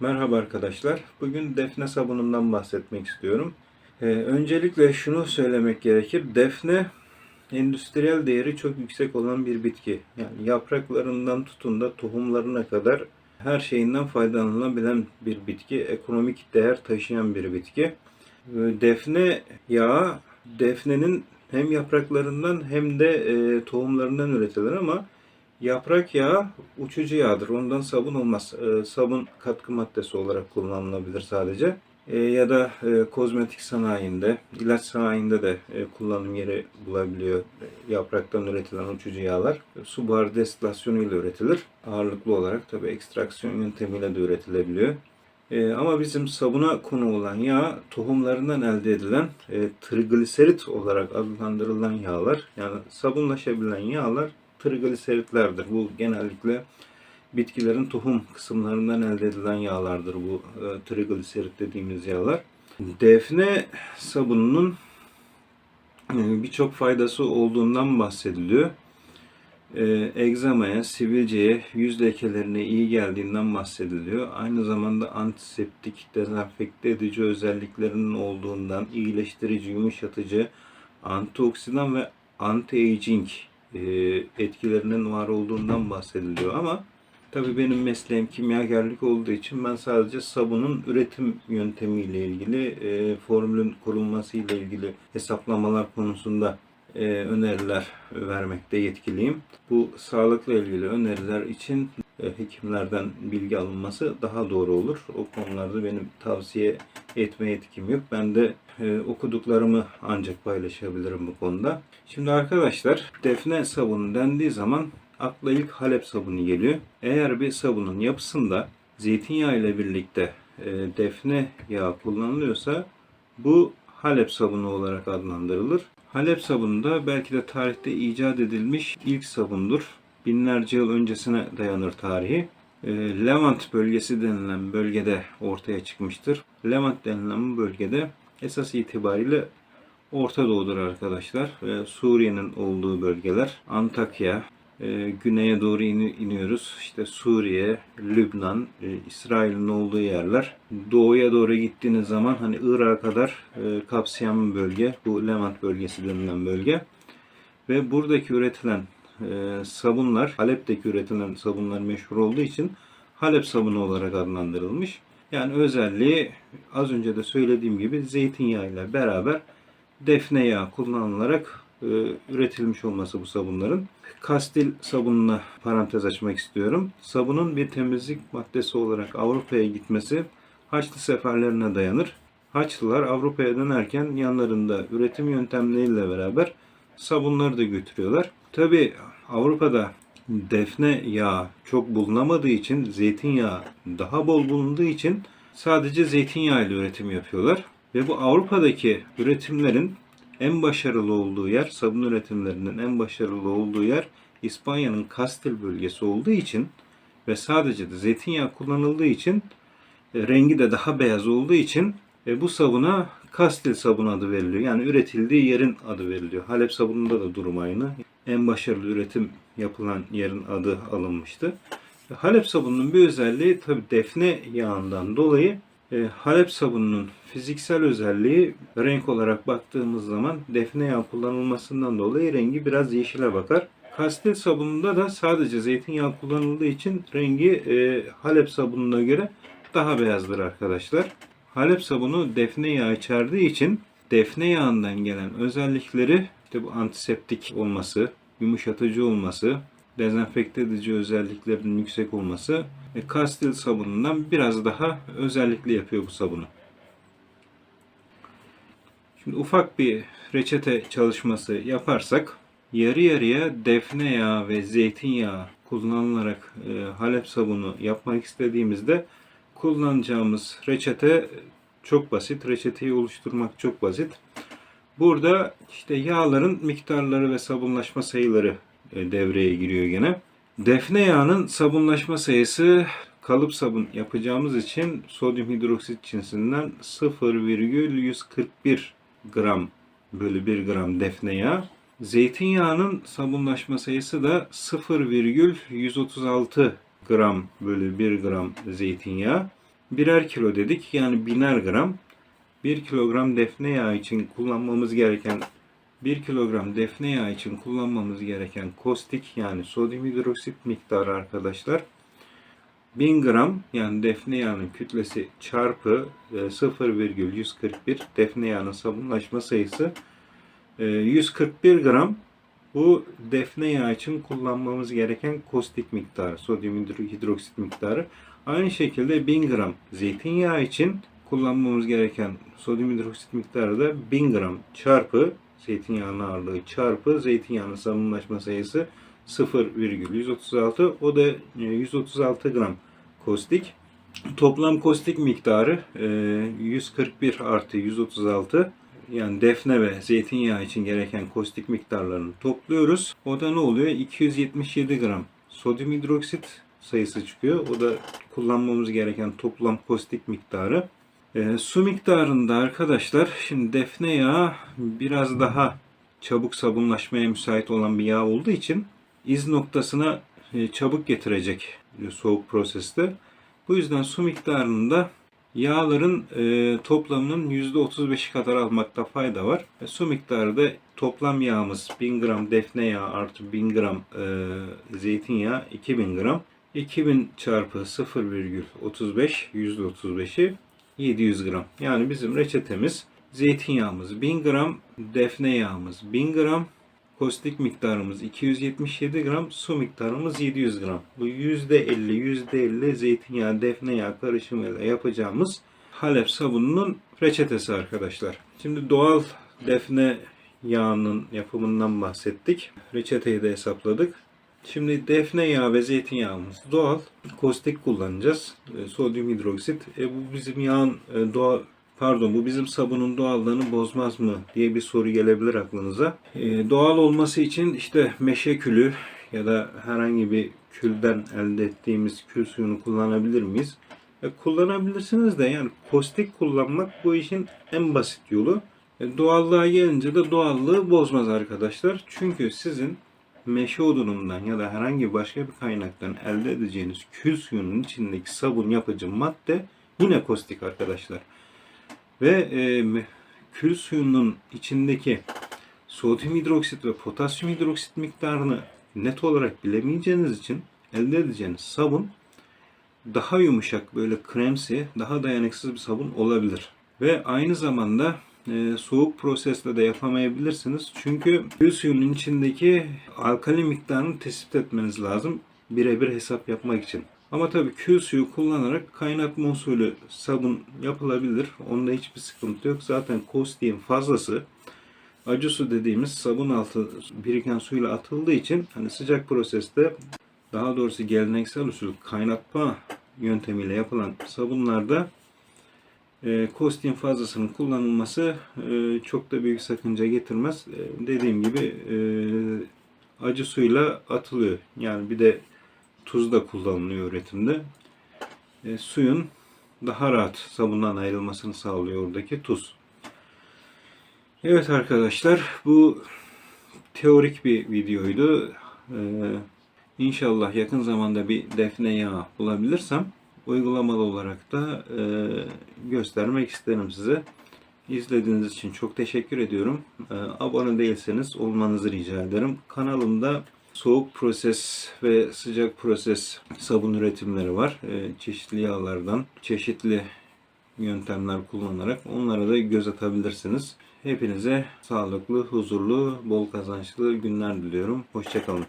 Merhaba arkadaşlar. Bugün defne sabunundan bahsetmek istiyorum. Ee, öncelikle şunu söylemek gerekir. Defne endüstriyel değeri çok yüksek olan bir bitki. Yani yapraklarından tutun da tohumlarına kadar her şeyinden faydalanılabilen bir bitki. Ekonomik değer taşıyan bir bitki. Ee, Defne yağı defnenin hem yapraklarından hem de e, tohumlarından üretilir ama Yaprak yağı uçucu yağdır. Ondan sabun olmaz. Ee, sabun katkı maddesi olarak kullanılabilir sadece. Ee, ya da e, kozmetik sanayinde, ilaç sanayinde de e, kullanım yeri bulabiliyor. E, Yapraktan üretilen uçucu yağlar su buharı destilasyonuyla üretilir. Ağırlıklı olarak tabi ekstraksiyon yöntemiyle de üretilebiliyor. E, ama bizim sabuna konu olan yağ tohumlarından elde edilen e, trigliserit olarak adlandırılan yağlar. Yani sabunlaşabilen yağlar trigliseritlerdir. Bu genellikle bitkilerin tohum kısımlarından elde edilen yağlardır bu e, trigliserit dediğimiz yağlar. Defne sabununun e, birçok faydası olduğundan bahsediliyor. E, egzamaya, sivilceye, yüz lekelerine iyi geldiğinden bahsediliyor. Aynı zamanda antiseptik, dezenfekte edici özelliklerinin olduğundan, iyileştirici, yumuşatıcı, antioksidan ve anti-aging e, etkilerinin var olduğundan bahsediliyor ama tabii benim mesleğim kimyagerlik olduğu için ben sadece sabunun üretim yöntemiyle ilgili, e, formülün kurulması ile ilgili hesaplamalar konusunda e, öneriler vermekte yetkiliyim. Bu sağlıkla ilgili öneriler için hekimlerden bilgi alınması daha doğru olur. O konularda benim tavsiye etme yetkim yok. Ben de e, okuduklarımı ancak paylaşabilirim bu konuda. Şimdi arkadaşlar defne sabunu dendiği zaman akla ilk Halep sabunu geliyor. Eğer bir sabunun yapısında zeytinyağı ile birlikte e, defne yağı kullanılıyorsa bu Halep sabunu olarak adlandırılır. Halep sabunu da belki de tarihte icat edilmiş ilk sabundur. Binlerce yıl öncesine dayanır tarihi. E, Levant bölgesi denilen bölgede ortaya çıkmıştır. Levant denilen bu bölgede esas itibariyle Orta Doğu'dur arkadaşlar. E, Suriye'nin olduğu bölgeler. Antakya, e, güneye doğru in- iniyoruz. İşte Suriye, Lübnan, e, İsrail'in olduğu yerler. Doğuya doğru gittiğiniz zaman hani Irak'a kadar e, kapsayan bir bölge. Bu Levant bölgesi denilen bölge. Ve buradaki üretilen e, sabunlar, Halep'teki üretilen sabunlar meşhur olduğu için Halep sabunu olarak adlandırılmış. Yani özelliği az önce de söylediğim gibi zeytinyağı ile beraber defne yağı kullanılarak e, üretilmiş olması bu sabunların. Kastil sabununa parantez açmak istiyorum. Sabunun bir temizlik maddesi olarak Avrupa'ya gitmesi Haçlı seferlerine dayanır. Haçlılar Avrupa'ya dönerken yanlarında üretim yöntemleriyle beraber sabunları da götürüyorlar. Tabi Avrupa'da defne yağı çok bulunamadığı için zeytinyağı daha bol bulunduğu için sadece zeytinyağı ile üretim yapıyorlar. Ve bu Avrupa'daki üretimlerin en başarılı olduğu yer, sabun üretimlerinin en başarılı olduğu yer İspanya'nın Kastil bölgesi olduğu için ve sadece de zeytinyağı kullanıldığı için e, rengi de daha beyaz olduğu için e, bu sabuna Kastil sabunu adı veriliyor. Yani üretildiği yerin adı veriliyor. Halep sabununda da durum aynı. En başarılı üretim yapılan yerin adı alınmıştı. Halep sabununun bir özelliği tabi defne yağından dolayı e, Halep sabununun fiziksel özelliği renk olarak baktığımız zaman defne yağı kullanılmasından dolayı rengi biraz yeşile bakar. Kastil sabununda da sadece zeytinyağı kullanıldığı için rengi e, Halep sabununa göre daha beyazdır arkadaşlar. Halep sabunu defne yağı içerdiği için defne yağından gelen özellikleri işte bu antiseptik olması, yumuşatıcı olması, dezenfekte edici özelliklerinin yüksek olması e, kastil sabunundan biraz daha özellikli yapıyor bu sabunu. Şimdi ufak bir reçete çalışması yaparsak yarı yarıya defne yağı ve zeytinyağı kullanılarak e, Halep sabunu yapmak istediğimizde kullanacağımız reçete çok basit. Reçeteyi oluşturmak çok basit. Burada işte yağların miktarları ve sabunlaşma sayıları e, devreye giriyor gene. Defne yağının sabunlaşma sayısı kalıp sabun yapacağımız için sodyum hidroksit cinsinden 0,141 gram bölü 1 gram defne yağı. Zeytinyağının sabunlaşma sayısı da 0,136 gram bölü 1 gram zeytinyağı. birer kilo dedik. Yani biner gram. 1 kilogram defne yağı için kullanmamız gereken 1 kilogram defne yağı için kullanmamız gereken kostik yani sodyum hidroksit miktarı arkadaşlar 1000 gram yani defne yağının kütlesi çarpı e, 0,141 defne yağının sabunlaşma sayısı e, 141 gram bu defne yağı için kullanmamız gereken kostik miktarı, sodyum hidro- hidroksit miktarı. Aynı şekilde 1000 gram zeytinyağı için kullanmamız gereken sodyum hidroksit miktarı da 1000 gram çarpı zeytinyağının ağırlığı çarpı zeytinyağının sabunlaşma sayısı 0,136 o da e, 136 gram kostik. Toplam kostik miktarı e, 141 artı 136 yani defne ve zeytinyağı için gereken kostik miktarlarını topluyoruz. O da ne oluyor? 277 gram sodyum hidroksit sayısı çıkıyor. O da kullanmamız gereken toplam kostik miktarı. E, su miktarında arkadaşlar şimdi defne yağı biraz daha çabuk sabunlaşmaya müsait olan bir yağ olduğu için iz noktasına e, çabuk getirecek e, soğuk proseste. Bu yüzden su miktarında yağların e, toplamının %35'i kadar almakta fayda var. E, su miktarı da toplam yağımız 1000 gram defne yağı artı 1000 gram e, zeytinyağı 2000 gram. 2000 çarpı 0,35 %35'i 700 gram. Yani bizim reçetemiz zeytinyağımız 1000 gram, defne yağımız 1000 gram, kostik miktarımız 277 gram, su miktarımız 700 gram. Bu %50 %50 zeytinyağı defne yağı karışımıyla yapacağımız Halep sabununun reçetesi arkadaşlar. Şimdi doğal defne yağının yapımından bahsettik. Reçeteyi de hesapladık. Şimdi defne yağı ve zeytinyağımız doğal. Kostik kullanacağız. E, sodyum hidroksit. E, bu bizim yağın e, doğal Pardon bu bizim sabunun doğallığını bozmaz mı diye bir soru gelebilir aklınıza. E, doğal olması için işte meşe külü ya da herhangi bir külden elde ettiğimiz kül suyunu kullanabilir miyiz? E, kullanabilirsiniz de yani kostik kullanmak bu işin en basit yolu. E, doğallığa gelince de doğallığı bozmaz arkadaşlar. Çünkü sizin meşe odunundan ya da herhangi başka bir kaynaktan elde edeceğiniz kül suyunun içindeki sabun yapıcı madde yine kostik arkadaşlar. Ve e, kül suyunun içindeki sodyum hidroksit ve potasyum hidroksit miktarını net olarak bilemeyeceğiniz için elde edeceğiniz sabun daha yumuşak böyle kremsi, daha dayanıksız bir sabun olabilir. Ve aynı zamanda e, soğuk prosesle de yapamayabilirsiniz. Çünkü kül suyunun içindeki alkali miktarını tespit etmeniz lazım birebir hesap yapmak için. Ama tabii kül suyu kullanarak kaynatma usulü sabun yapılabilir. Onda hiçbir sıkıntı yok. Zaten kostiğin fazlası acı su dediğimiz sabun altı biriken suyla atıldığı için hani sıcak proseste daha doğrusu geleneksel usul kaynatma yöntemiyle yapılan sabunlarda e, kostin fazlasının kullanılması e, çok da büyük sakınca getirmez. E, dediğim gibi e, acı suyla atılıyor. Yani bir de tuz da kullanılıyor üretimde. E, suyun daha rahat sabundan ayrılmasını sağlıyor oradaki tuz. Evet arkadaşlar bu teorik bir videoydu. Ee, inşallah yakın zamanda bir defne yağı bulabilirsem uygulamalı olarak da e, göstermek isterim size. İzlediğiniz için çok teşekkür ediyorum. Ee, abone değilseniz olmanızı rica ederim. Kanalımda soğuk proses ve sıcak proses sabun üretimleri var. Ee, çeşitli yağlardan, çeşitli yöntemler kullanarak onlara da göz atabilirsiniz. Hepinize sağlıklı, huzurlu, bol kazançlı günler diliyorum. Hoşçakalın.